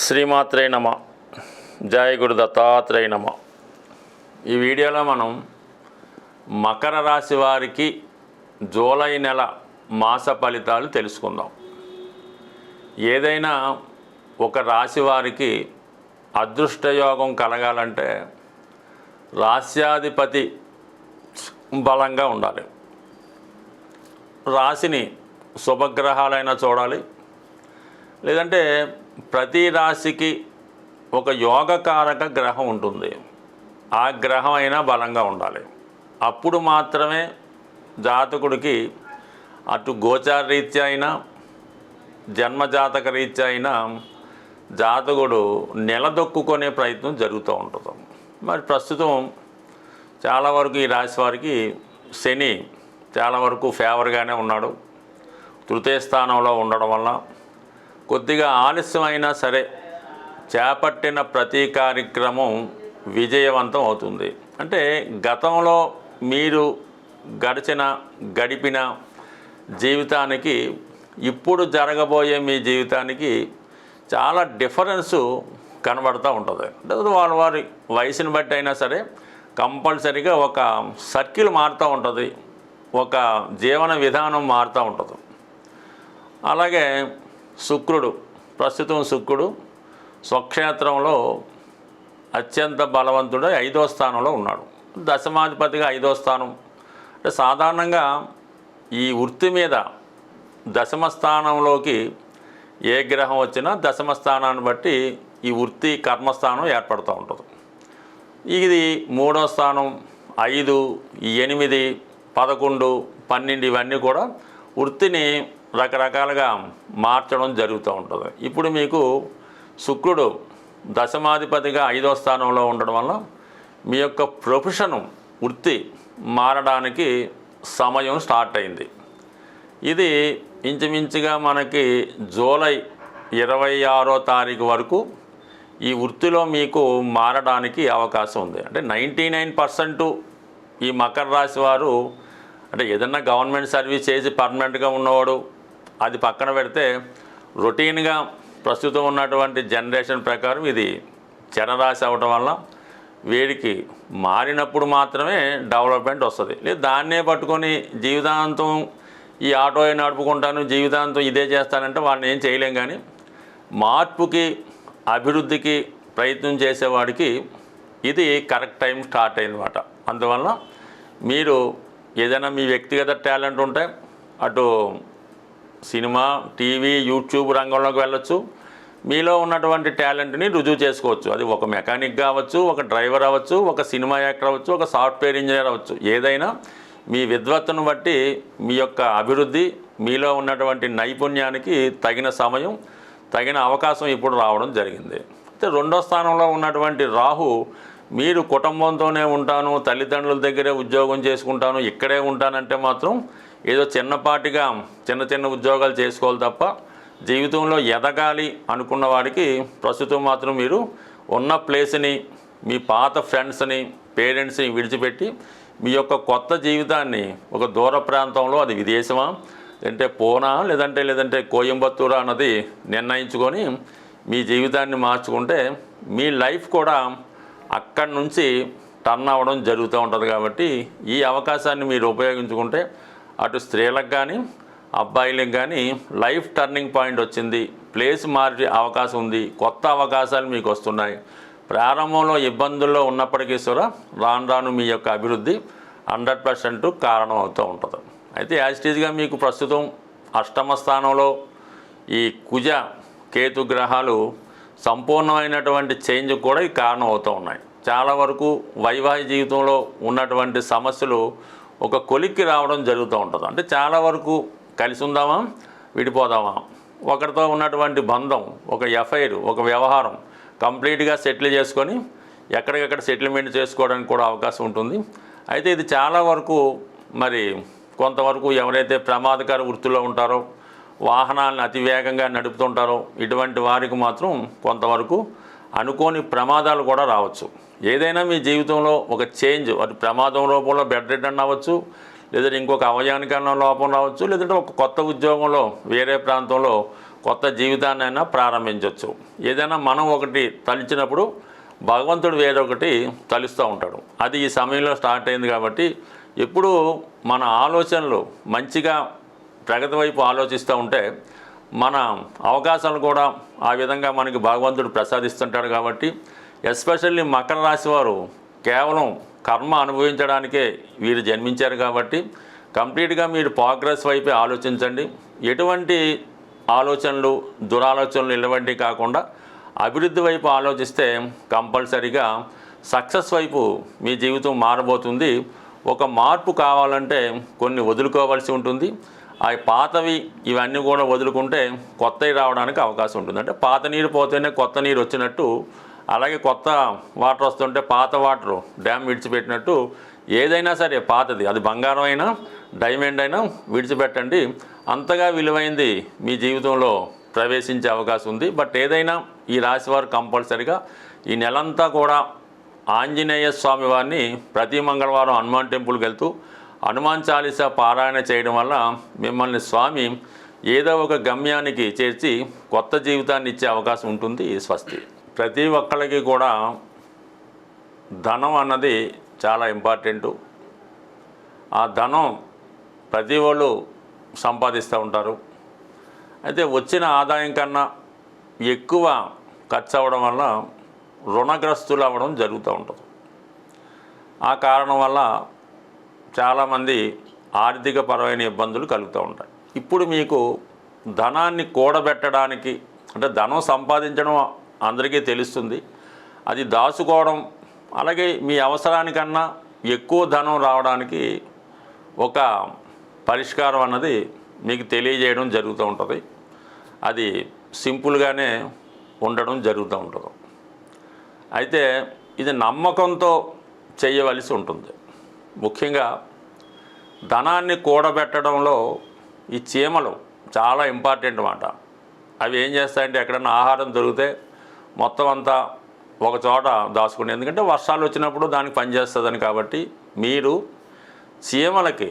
శ్రీమాత్రే నమ. జయ గురు దత్తాత్రేయ నమ. ఈ వీడియోలో మనం మకర రాశి వారికి జూలై నెల మాస ఫలితాలు తెలుసుకుందాం. ఏదైనా ఒక రాశి వారికి అదృష్టయోగం కలగాలంటే రాస్యాధిపతి బలంగా ఉండాలి. రాశిని శుభగ్రహాలైనా చూడాలి. లేదంటే ప్రతి రాశికి ఒక యోగకారక గ్రహం ఉంటుంది. ఆ గ్రహం అయినా బలంగా ఉండాలి. అప్పుడు మాత్రమే జాతకుడికి అటు గోచార రీత్యా అయినా జన్మజాతక రీత్యా అయినా జాతకుడు నిలదొక్కునే ప్రయత్నం జరుగుతూ ఉంటుంది. మరి ప్రస్తుతం చాలా వరకు ఈ రాశి వారికి శని చాలా వరకు ఫేవర్గానే ఉన్నాడు. తృతీయ స్థానంలో ఉండడం వల్ల కొద్దిగా ఆలస్యమైనా సరే చేపట్టిన ప్రతి కార్యక్రమం విజయవంతం అవుతుంది. అంటే గతంలో మీరు గడిచిన గడిపిన జీవితానికి ఇప్పుడు జరగబోయే మీ జీవితానికి చాలా డిఫరెన్సు కనబడుతూ ఉంటుంది. అంటే వాళ్ళ వారి వయసుని బట్టి అయినా సరే కంపల్సరీగా ఒక సర్కిల్ మారుతూ ఉంటుంది. ఒక జీవన విధానం మారుతూ ఉంటుంది. అలాగే శుక్రుడు ప్రస్తుతం శుక్రుడు స్వక్షేత్రంలో అత్యంత బలవంతుడు ఐదో స్థానంలో ఉన్నాడు. దశమాధిపతిగా ఐదో స్థానం. అంటే సాధారణంగా ఈ వృత్తి మీద దశమ స్థానంలోకి ఏ గ్రహం వచ్చినా దశమ స్థానాన్ని బట్టి ఈ వృత్తి కర్మస్థానం ఏర్పడుతూ ఉంటుంది. ఇది మూడో స్థానం ఐదు ఎనిమిది పదకొండు పన్నెండు ఇవన్నీ కూడా వృత్తిని రకరకాలుగా మార్చడం జరుగుతూ ఉంటుంది. ఇప్పుడు మీకు శుక్రుడు దశమాధిపతిగా ఐదో స్థానంలో ఉండడం వల్ల మీ యొక్క ప్రొఫెషను వృత్తి మారడానికి సమయం స్టార్ట్ అయింది. ఇది ఇంచుమించుగా మనకి జూలై ఇరవై ఆరో తారీఖు వరకు ఈ వృత్తిలో మీకు మారడానికి అవకాశం ఉంది. అంటే నైంటీ నైన్ పర్సెంట్ ఈ మకర రాశి వారు అంటే ఏదన్నా గవర్నమెంట్ సర్వీస్ చేసి పర్మనెంట్గా ఉన్నవాడు అది పక్కన పెడితే రొటీన్గా ప్రస్తుతం ఉన్నటువంటి జనరేషన్ ప్రకారం ఇది జనరాశి అవటం వల్ల వీడికి మారినప్పుడు మాత్రమే డెవలప్మెంట్ వస్తుంది. లేదు దాన్నే పట్టుకొని జీవితాంతం ఈ ఆటో నడుపుకుంటాను జీవితాంతం ఇదే చేస్తానంటే వాడిని ఏం చేయలేం కానీ మార్పుకి అభివృద్ధికి ప్రయత్నం చేసేవాడికి ఇది కరెక్ట్ టైం స్టార్ట్ అయిందన్నమాట. అందువల్ల మీరు ఏదైనా మీ వ్యక్తిగత టాలెంట్ ఉంటే అటు సినిమా టీవీ యూట్యూబ్ రంగంలోకి వెళ్ళొచ్చు. మీలో ఉన్నటువంటి టాలెంట్ని రుజువు చేసుకోవచ్చు. అది ఒక మెకానిక్ కావచ్చు ఒక డ్రైవర్ అవ్వచ్చు ఒక సినిమా యాక్టర్ అవ్వచ్చు ఒక సాఫ్ట్వేర్ ఇంజనీర్ అవ్వచ్చు. ఏదైనా మీ విద్వత్తును బట్టి మీ యొక్క అభివృద్ధి మీలో ఉన్నటువంటి నైపుణ్యానికి తగిన సమయం తగిన అవకాశం ఇప్పుడు రావడం జరిగింది. అయితే రెండో స్థానంలో ఉన్నటువంటి రాహు మీరు కుటుంబంతోనే ఉంటాను తల్లిదండ్రుల దగ్గరే ఉద్యోగం చేసుకుంటాను ఇక్కడే ఉంటానంటే మాత్రం ఏదో చిన్నపాటిగా చిన్న చిన్న ఉద్యోగాలు చేసుకోవాలి తప్ప జీవితంలో ఎదగాలి అనుకున్న వాడికి ప్రస్తుతం మాత్రం మీరు ఉన్న ప్లేస్ని మీ పాత ఫ్రెండ్స్ని పేరెంట్స్ని విడిచిపెట్టి మీ యొక్క కొత్త జీవితాన్ని ఒక దూర ప్రాంతంలో అది విదేశమా లేదంటే పూనా లేదంటే లేదంటే కోయంబత్తూరా అన్నది నిర్ణయించుకొని మీ జీవితాన్ని మార్చుకుంటే మీ లైఫ్ కూడా అక్కడి నుంచి టర్న్ అవ్వడం జరుగుతూ ఉంటుంది కాబట్టి ఈ అవకాశాన్ని మీరు ఉపయోగించుకుంటే అటు స్త్రీలకు కానీ అబ్బాయిలకు కానీ లైఫ్ టర్నింగ్ పాయింట్ వచ్చింది. ప్లేస్ మారే అవకాశం ఉంది. కొత్త అవకాశాలు మీకు వస్తున్నాయి. ప్రారంభంలో ఇబ్బందుల్లో ఉన్నప్పటికీ కూడా రాను రాను మీ యొక్క అభివృద్ధి హండ్రెడ్ పర్సెంట్ కారణం అవుతూ ఉంటుంది. అయితే యాజిటీజ్గా మీకు ప్రస్తుతం అష్టమ స్థానంలో ఈ కుజ కేతు గ్రహాలు సంపూర్ణమైనటువంటి చేంజ్ కూడా ఈ కారణం అవుతూ ఉన్నాయి. చాలా వరకు వైవాహిక జీవితంలో ఉన్నటువంటి సమస్యలు ఒక కొలిక్కి రావడం జరుగుతూ ఉంటుంది. అంటే చాలా వరకు కలిసి ఉందామా? విడిపోదామా? ఒకరితో ఉన్నటువంటి బంధం ఒక ఎఫ్ఐఆర్ ఒక వ్యవహారం కంప్లీట్గా సెటిల్ చేసుకొని ఎక్కడికెక్కడ సెటిల్మెంట్ చేసుకోవడానికి కూడా అవకాశం ఉంటుంది. అయితే ఇది చాలా వరకు మరి కొంతవరకు ఎవరైతే ప్రమాదకర వృత్తిలో ఉంటారో వాహనాలను అతి వేగంగా నడుపుతుంటారో ఇటువంటి వారికి మాత్రం కొంతవరకు అనుకోని ప్రమాదాలు కూడా రావచ్చు. ఏదైనా మీ జీవితంలో ఒక చేంజ్ అది ప్రమాదం రూపంలో బెడ్ రిటర్న్ అవ్వచ్చు లేదంటే ఇంకొక అవయానికరణ లోపం రావచ్చు లేదంటే ఒక కొత్త ఉద్యోగంలో వేరే ప్రాంతంలో కొత్త జీవితాన్నైనా ప్రారంభించవచ్చు ఏదైనా మనం ఒకటి తలిచినప్పుడు భగవంతుడు వేరొకటి తలుస్తూ ఉంటాడు. అది ఈ సమయంలో స్టార్ట్ అయింది కాబట్టి ఎప్పుడు మన ఆలోచనలు మంచిగా ప్రగతి వైపు ఆలోచిస్తూ ఉంటే మన అవకాశాలు కూడా ఆ విధంగా మనకి భగవంతుడు ప్రసాదిస్తుంటాడు కాబట్టి ఎస్పెషల్లీ మకర రాశి వారు కేవలం కర్మ అనుభవించడానికే వీరు జన్మించారు కాబట్టి కంప్లీట్గా మీరు ప్రోగ్రెస్ వైపే ఆలోచించండి. ఎటువంటి ఆలోచనలు దురాలోచనలు ఇలాంటివి కాకుండా అభివృద్ధి వైపు ఆలోచిస్తే కంపల్సరీగా సక్సెస్ వైపు మీ జీవితం మారబోతుంది. ఒక మార్పు కావాలంటే కొన్ని వదులుకోవాల్సి ఉంటుంది. ఆ పాతవి ఇవన్నీ కూడా వదులుకుంటే కొత్తవి రావడానికి అవకాశం ఉంటుంది. అంటే పాత నీరు పోతేనే కొత్త నీరు వచ్చినట్టు అలాగే కొత్త వాటర్ వస్తుంటే పాత వాటర్ డ్యామ్ విడిచిపెట్టినట్టు ఏదైనా సరే పాతది. అది బంగారం అయినా డైమండ్ అయినా విడిచిపెట్టండి. అంతగా విలువైంది మీ జీవితంలో ప్రవేశించే అవకాశం ఉంది. బట్ ఏదైనా ఈ రాశి వారు కంపల్సరిగా ఈ నెలంతా కూడా ఆంజనేయ స్వామి వారిని ప్రతి మంగళవారం హనుమాన్ టెంపుల్కి వెళ్తూ హనుమాన్ చాలీసా పారాయణ చేయడం వల్ల మిమ్మల్ని స్వామి ఏదో ఒక గమ్యానికి చేర్చి కొత్త జీవితాన్ని ఇచ్చే అవకాశం ఉంటుంది స్వస్తి. ప్రతి ఒక్కళ్ళకి కూడా ధనం అన్నది చాలా ఇంపార్టెంట్. ఆ ధనం ప్రతి వాళ్ళు సంపాదిస్తూ ఉంటారు. అయితే వచ్చిన ఆదాయం కన్నా ఎక్కువ ఖర్చు అవ్వడం వల్ల రుణగ్రస్తులు అవ్వడం జరుగుతూ ఉంటుంది. ఆ కారణం వల్ల చాలామంది ఆర్థికపరమైన ఇబ్బందులు కలుగుతూ ఉంటాయి. ఇప్పుడు మీకు ధనాన్ని కూడబెట్టడానికి అంటే ధనం సంపాదించడం అందరికీ తెలుస్తుంది. అది దాచుకోవడం అలాగే మీ అవసరానికన్నా ఎక్కువ ధనం రావడానికి ఒక పరిష్కారం అన్నది మీకు తెలియజేయడం జరుగుతూ ఉంటుంది. అది సింపుల్గానే ఉండడం జరుగుతూ ఉంటుంది. అయితే ఇది నమ్మకంతో చేయవలసి ఉంటుంది. ముఖ్యంగా ధనాన్ని కూడబెట్టడంలో ఈ చీమలు చాలా ఇంపార్టెంట్ మాట. అవి ఏం చేస్తాయంటే ఎక్కడన్నా ఆహారం దొరికితే మొత్తం అంతా ఒక చోట దాచుకుని ఎందుకంటే వర్షాలు వచ్చినప్పుడు దానికి పనిచేస్తుందని కాబట్టి మీరు చీమలకి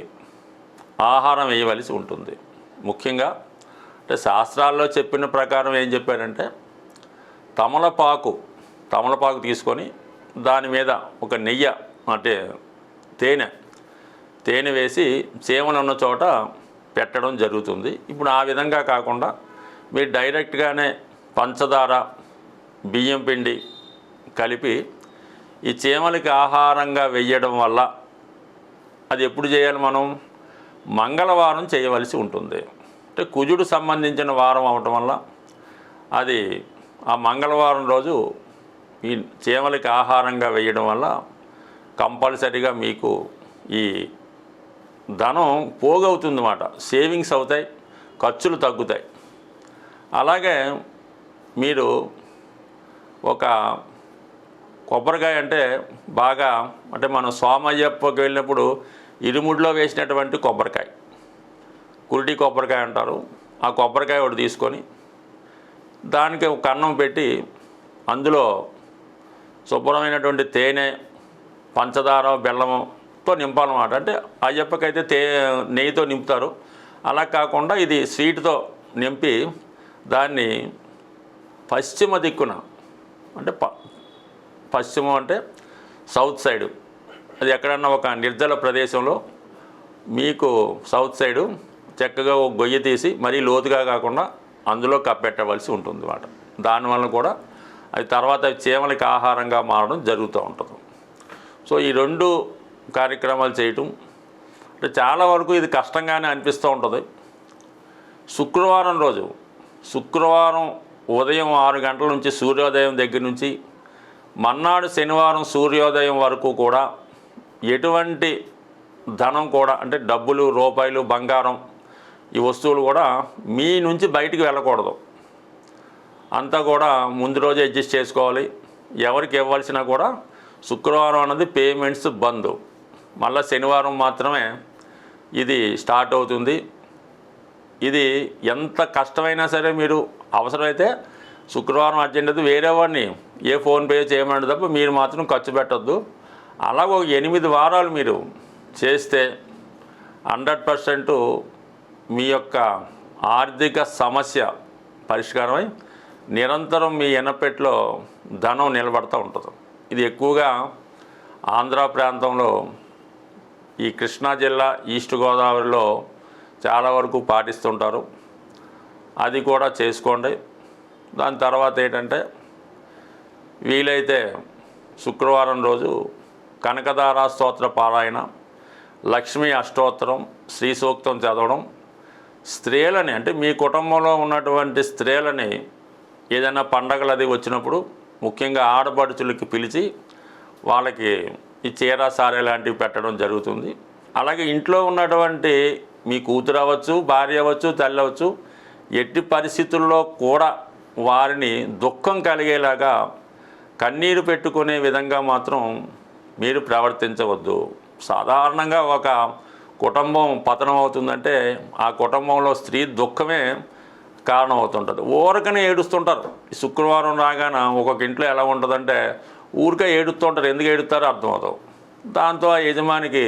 ఆహారం వేయవలసి ఉంటుంది. ముఖ్యంగా అంటే శాస్త్రాల్లో చెప్పిన ప్రకారం ఏం చెప్పారంటే తమలపాకు తమలపాకు తీసుకొని దాని మీద ఒక నెయ్యి అంటే తేనె. తేనె వేసి సేవన ఉన్న చోట పెట్టడం జరుగుతుంది. ఇప్పుడు ఆ విధంగా కాకుండా మీరు డైరెక్ట్గానే పంచదార బియ్యం పిండి కలిపి ఈ చీమలకి ఆహారంగా వెయ్యడం వల్ల అది ఎప్పుడు చేయాలి మనం? మంగళవారం చేయవలసి ఉంటుంది. అంటే కుజుడు సంబంధించిన వారం అవటం వల్ల అది ఆ మంగళవారం రోజు ఈ చీమలకి ఆహారంగా వేయడం వల్ల కంపల్సరీగా మీకు ఈ ధనం పోగవుతుందన్నమాట. సేవింగ్స్ అవుతాయి ఖర్చులు తగ్గుతాయి. అలాగే మీరు ఒక కొబ్బరికాయ అంటే బాగా అంటే మనం సోమయ్యప్పకి వెళ్ళినప్పుడు ఇరుముడిలో వేసినటువంటి కొబ్బరికాయ. కురిటి కొబ్బరికాయ అంటారు. ఆ కొబ్బరికాయ ఒకటి తీసుకొని దానికి ఒక కన్నం పెట్టి అందులో శుభ్రమైనటువంటి తేనె పంచదార బెల్లముతో నింపాలన్నమాట. అంటే అయ్యప్పకైతే తే నెయ్యితో నింపుతారు. అలా కాకుండా ఇది స్వీట్తో నింపి దాన్ని పశ్చిమ దిక్కున అంటే ప పశ్చిమం అంటే సౌత్ సైడు. అది ఎక్కడన్నా ఒక నిర్జల ప్రదేశంలో మీకు సౌత్ సైడు చక్కగా ఒక గొయ్యి తీసి మరీ లోతుగా కాకుండా అందులో కప్పెట్టవలసి ఉంటుంది అన్నమాట దానివల్ల కూడా అది తర్వాత చీమలకి ఆహారంగా మారడం జరుగుతూ ఉంటుంది. సో ఈ రెండు కార్యక్రమాలు చేయటం అంటే చాలా వరకు ఇది కష్టంగానే అనిపిస్తూ ఉంటుంది. శుక్రవారం రోజు శుక్రవారం ఉదయం ఆరు గంటల నుంచి సూర్యోదయం దగ్గర నుంచి మన్నాడు శనివారం సూర్యోదయం వరకు కూడా ఎటువంటి ధనం కూడా అంటే డబ్బులు రూపాయలు బంగారం ఈ వస్తువులు కూడా మీ నుంచి బయటికి వెళ్ళకూడదు. అంతా కూడా ముందు రోజే అడ్జస్ట్ చేసుకోవాలి. ఎవరికి ఇవ్వాల్సినా కూడా శుక్రవారం అన్నది పేమెంట్స్ బంద్. మళ్ళీ శనివారం మాత్రమే ఇది స్టార్ట్ అవుతుంది. ఇది ఎంత కష్టమైనా సరే మీరు అవసరమైతే శుక్రవారం అర్జెంట్ అయితే వేరే వాడిని ఏ ఫోన్పే చేయమంటే తప్ప మీరు మాత్రం ఖర్చు పెట్టద్దు. అలాగ ఒక ఎనిమిది వారాలు మీరు చేస్తే హండ్రెడ్ పర్సెంట్ మీ యొక్క ఆర్థిక సమస్య పరిష్కారమై నిరంతరం మీ ఎనపెట్లో ధనం నిలబడతా ఉంటుంది. ఇది ఎక్కువగా ఆంధ్ర ప్రాంతంలో ఈ కృష్ణా జిల్లా ఈస్ట్ గోదావరిలో చాలా వరకు పాటిస్తుంటారు. అది కూడా చేసుకోండి. దాని తర్వాత ఏంటంటే వీలైతే శుక్రవారం రోజు కనకదారా స్తోత్ర పారాయణ లక్ష్మీ అష్టోత్తరం శ్రీ సూక్తం చదవడం. స్త్రీలని అంటే మీ కుటుంబంలో ఉన్నటువంటి స్త్రీలని ఏదైనా పండగలు అది వచ్చినప్పుడు ముఖ్యంగా ఆడపడుచులకి పిలిచి వాళ్ళకి ఈ చీర సారే లాంటివి పెట్టడం జరుగుతుంది. అలాగే ఇంట్లో ఉన్నటువంటి మీ కూతురు అవ్వచ్చు భార్య అవ్వచ్చు తల్లి అవ్వచ్చు ఎట్టి పరిస్థితుల్లో కూడా వారిని దుఃఖం కలిగేలాగా కన్నీరు పెట్టుకునే విధంగా మాత్రం మీరు ప్రవర్తించవద్దు. సాధారణంగా ఒక కుటుంబం పతనం అవుతుందంటే ఆ కుటుంబంలో స్త్రీ దుఃఖమే కారణం అవుతుంటుంది ఊరకనే ఏడుస్తుంటారు. శుక్రవారం రాగాన ఒక్కొక్క ఇంట్లో ఎలా ఉంటుందంటే ఊరికే ఏడుస్తుంటారు. ఎందుకు ఏడుస్తారో అర్థమవుతావు దాంతో ఆ యజమానికి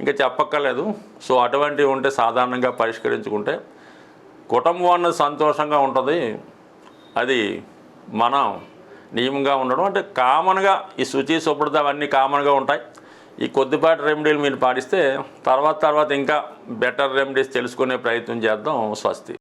ఇంకా చెప్పక్కర్లేదు. సో అటువంటివి ఉంటే సాధారణంగా పరిష్కరించుకుంటే కుటుంబం అన్నది సంతోషంగా ఉంటుంది. అది మనం నియమంగా ఉండడం. అంటే కామన్గా ఈ శుచి శుభ్రత అవన్నీ కామన్గా ఉంటాయి. ఈ కొద్దిపాటి రెమెడీలు మీరు పాటిస్తే తర్వాత తర్వాత ఇంకా బెటర్ రెమెడీస్ తెలుసుకునే ప్రయత్నం చేద్దాం. స్వస్తి.